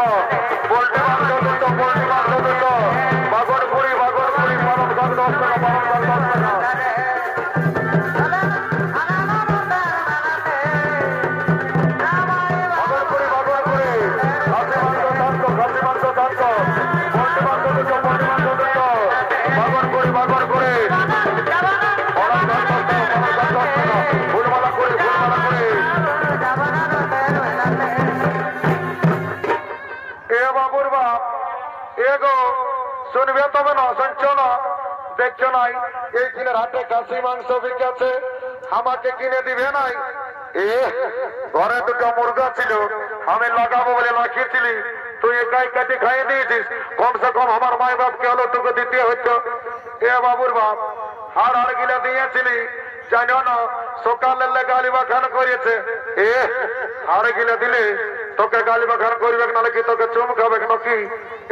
মাংস শুনবে, তবে না, শুনছো না? দেখছ নাই? এই কিনে হাটে খাসি, মাংস বিকেছে। আমাকে কিনে দিবে নাই? এ, ঘরে দুটো মুরগা ছিল। আমি লাগাবো বলে লাগিয়েছিলি তুই একাই কাটি খাইয়ে দিয়েছিস। কমসে কম আমার মাই বাপকে হলো তোকে দিতে হতো এ বাবুর বাপ, হাড় হাড় গিলা দিয়েছিলি। জানো না, সকালে গালি বাখান করেছে। এ, হাড় গিলা দিলে তোকে গালি বাখান করবে নাহলে কি তোকে চুম খাবে নাকি?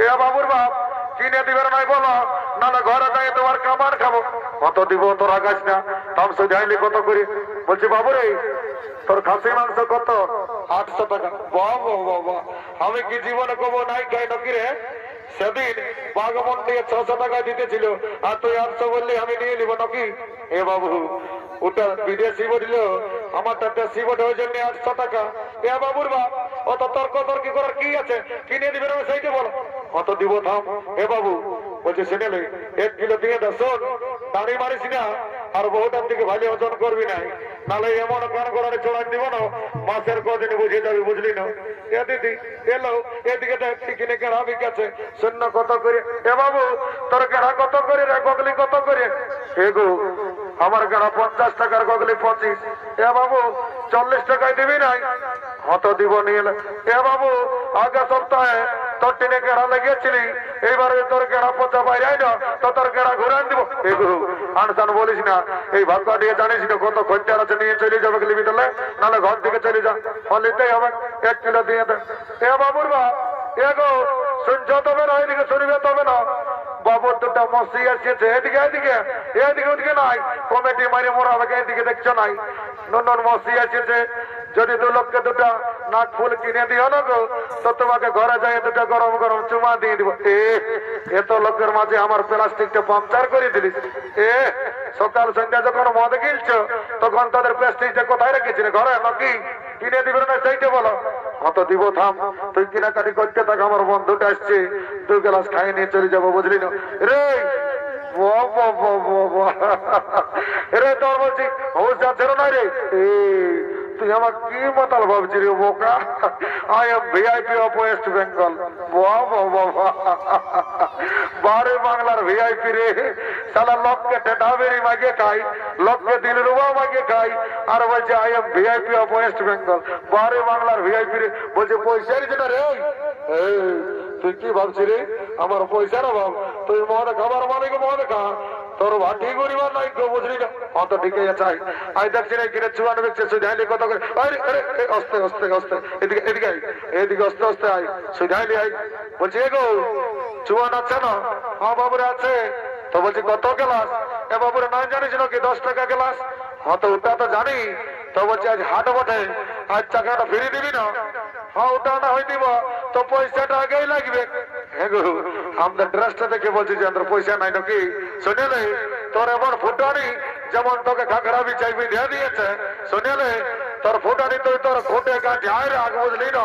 এ বাবুর বাপ কিনে দিবে নাই বলো, নাহলে ঘরে যাই তোমার খাবার খাব। কত দিব তোর আগাছ না? দাম সোজাইলি কত করে? বলছি বাবু রে তোর খাসি মাংস কত? আটশো টাকা। বাবা বাবা আমি কি জীবনে কবো নাই খাই নাকি রে? সেদিন বাগমন দিয়ে ছশো টাকা দিতেছিল, আর তুই আটশো বললি আমি নিয়ে নিব নাকি? এ বাবু, ওটা বিদেশি বলিল, আমারটা দেশি বটে ওই জন্য আটশো টাকা। এ বাবুর বাপ, অত তর্ক তর্কি করার কি আছে? কিনে আমি সেইটা বলো। কত দিব থাম? এ বাবু, বলছে শুনেলে এক কিলো দিয়ে দে, শোন, দাঁড়ি মারিস না, আর বহুটার দিকে ভালো ওজন করবি না। নালে এমন কান করার চড়াই দিব না মাসের কদিন বুঝে যাবি বুঝলি না? এ দিদি, এলো, এদিকে দেখ কিনে কেড়া বিকাছে শূন্য কত করে? এ বাবু, তোর কেনা কত করে রে, গগলি কত করে? এগো আমার কেনা পঞ্চাশ টাকার গগলি পঁচিশ। এ বাবু, চল্লিশ টাকায় দিবি নাই? হত দিব নিয়ে এ বাবু, আগে সপ্তাহে তোর টিনে কেড়া লেগেছিলি এইবারে তোর কেড়া পচা বাইরে না তো তোর কেড়া ঘুরান দিব। এগো আনসান বলিস না, এই ভাগ্য দিয়ে জানিস না কত খরচার আছে, নিয়ে চলে যাবে লিবি তাহলে নাহলে ঘর থেকে চলে যা ফলিতেই হবে, এক কিলো দিয়ে দে। এ বাবুর বা এগো শুনছ তবে না, এদিকে শুনবে তবে না। বাবুর দুটা মসি আসছে এদিকে এদিকে এদিকে, ওদিকে নাই, কমিটি মারি মোরা এদিকে দেখছ নাই। নন্দন মসি আসছে যদি দু লোককে দুটা নাক ফুল কিনে দিও না গো তো তোমাকে ঘরে যাই দুটা গরম গরম চুমা দিয়ে দিব এ এত লোকের মাঝে আমার প্লাস্টিকটা পাংচার করে দিলিস এ সকাল সন্ধ্যা যখন মদ গিলছো তখন তাদের প্লাস্টিকটা কোথায় রেখেছিলে ঘরে নাকি কিনে দিবে না সেইটা বলো কত দিব থাম তুই কিনাকাটি করতে থাক আমার বন্ধুটা আসছে দুই গ্লাস খাই নিয়ে চলে যাব বুঝলি না রে। রে তোর বলছি হুশ যাচ্ছে না রে তুই আমার কি মাতাল ভাবছি রে বোকা? I am VIP of West Bengal. বারে বাংলার ভিআইপি রে। সালা লোককে টেটাবেরি মাগে খাই, লোককে দিল রুবা মাগে খাই, আর বলছে I am VIP of West Bengal বারে বাংলার ভিআইপি রে। বলছে, পয়সা নিচ্ছে না রে। তুই কি ভাবছি রে? আমার পয়সার অভাব। তুই মদ খাবার মানে মদ খা। তোর নাই বুঝলি না। দেখছি কত করে? অস্তে অস্তে অস্তে। এদিকে এদিকে এদিকে অস্তে বলছি না? হ্যাঁ আছে। তো বলছি, কত এ, বাবুরে নাই জানিস নাকি, দশ টাকা গ্লাস? হ্যাঁ তো ওটা তো জানি। তো বলছি, আজ হাট বটে। আজ টাকাটা ফিরিয়ে দিবি না? হ্যাঁ ওটা না হয়ে দিব। তো পয়সাটা আগেই লাগবে। হ্যাঁ গো আমাদের ড্রেসটা দেখে বলছি যে আমাদের পয়সা নাই নাকি? শুনে নে তোর এমন ফুটানি, যেমন তোকে কাঁকড়া বি চাইবি দিয়ে দিয়েছে, শুনে নে তোর ফুটানি তুই তোর খুঁটে কাঠি আয় রাখ, বুঝলি না?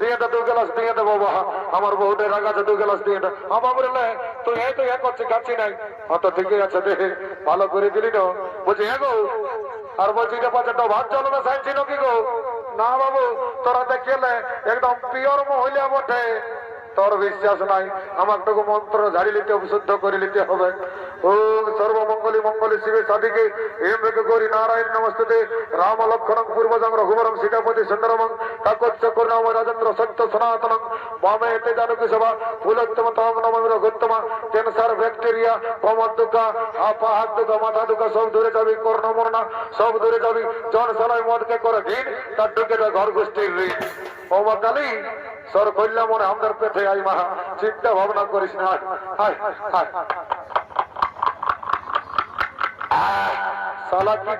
দিয়ে দে গ্লাস দিয়ে দেবো বাবা। আমার বউটে রাগাছে দু গ্লাস দিয়ে দে। আমার বলে তুই এই তো এক করছি খাচ্ছি নাই অত ঠিকই আছে দে, ভালো করে দিলি না বলছি এগো আর বলছি, এটা পাচ্ছে তো ভাত চলো না সাইছি নাকি গো? না বাবু, তোরা দেখলে একদম পিওর মহিলা বটে। তোর বিশ্বাস নাই। আমারটুকু মন্ত্র ঝাড়ি নিতে শুদ্ধ করে নিতে হবে। ও সর্বমঙ্গলী মঙ্গলী শিবে সাধিকে এম রেখে গৌরী নারায়ণ নমস্তে রাম লক্ষণং পূর্বজং রঘুবরং সীতাপতি সুন্দরমং কাকচ্চ করুণাম রাজেন্দ্র, সত্য সনাতনং। বামে এতে জানকী সভা, ফুলোত্তম, তম নবমী রঘুত্তমা, ক্যান্সার, ব্যাকটেরিয়া কমর দুঃখা আপা হাত দুঃখা মাথা দুঃখা সব দূরে যাবি, কর্ণমরণা, সব দূরে যাবি। জন সালাই মদকে করে ঘিন তার ঢুকে যায় ঘর গোষ্ঠীর ঋণ। ও কালী সর কইলা মনে আমাদের পেটে আই মা চিন্তা ভাবনা করিস না। সালা কি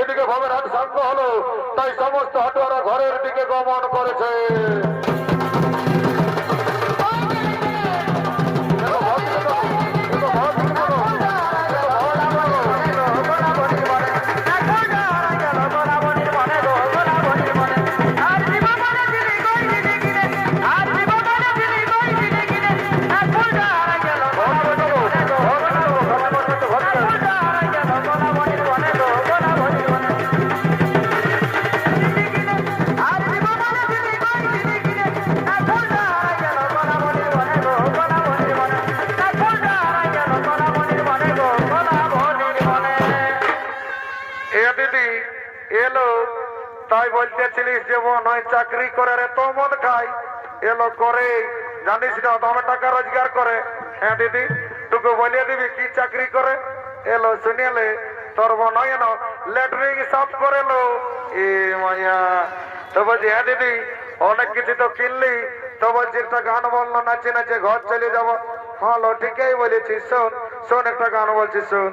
এদিকে ভবের শান্ত হলো, তাই সমস্ত হাটুয়ারা ঘরের দিকে গমন করেছে। দিদি এলো, তাই বলতেছিলিস যে বোন ওই চাকরি করে রে তো মদ খাই এলো করে, জানিস না দমে টাকা রোজগার করে। হ্যাঁ দিদি টুকু বলিয়ে দিবি কি চাকরি করে? এলো শুনিলে তোর বোন ল্যাটরিং সাফ করে লো এ মায়া, তো বলছি হ্যাঁ দিদি, অনেক কিছু তো কিনলি। তো বলছি, একটা গান বলল নাচে নাচে ঘর চলে যাব। হ্যাঁ ঠিকই বলেছিস, শোন শোন, একটা গান বলছি, শোন।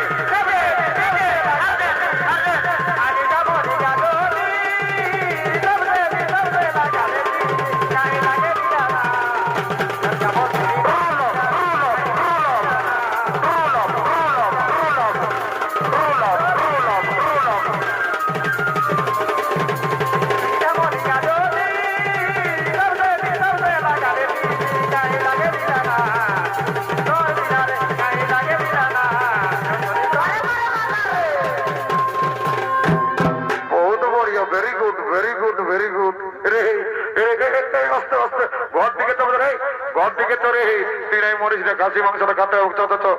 ঘর তোরে তো রে তিনাই মরিস না খাসি মাংসটা খাতে তো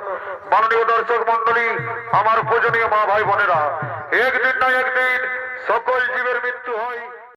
মাননীয় দর্শক মন্ডলী আমার পূজনীয় মা ভাই বোনেরা, একদিন না একদিন সকল জীবের মৃত্যু হয়।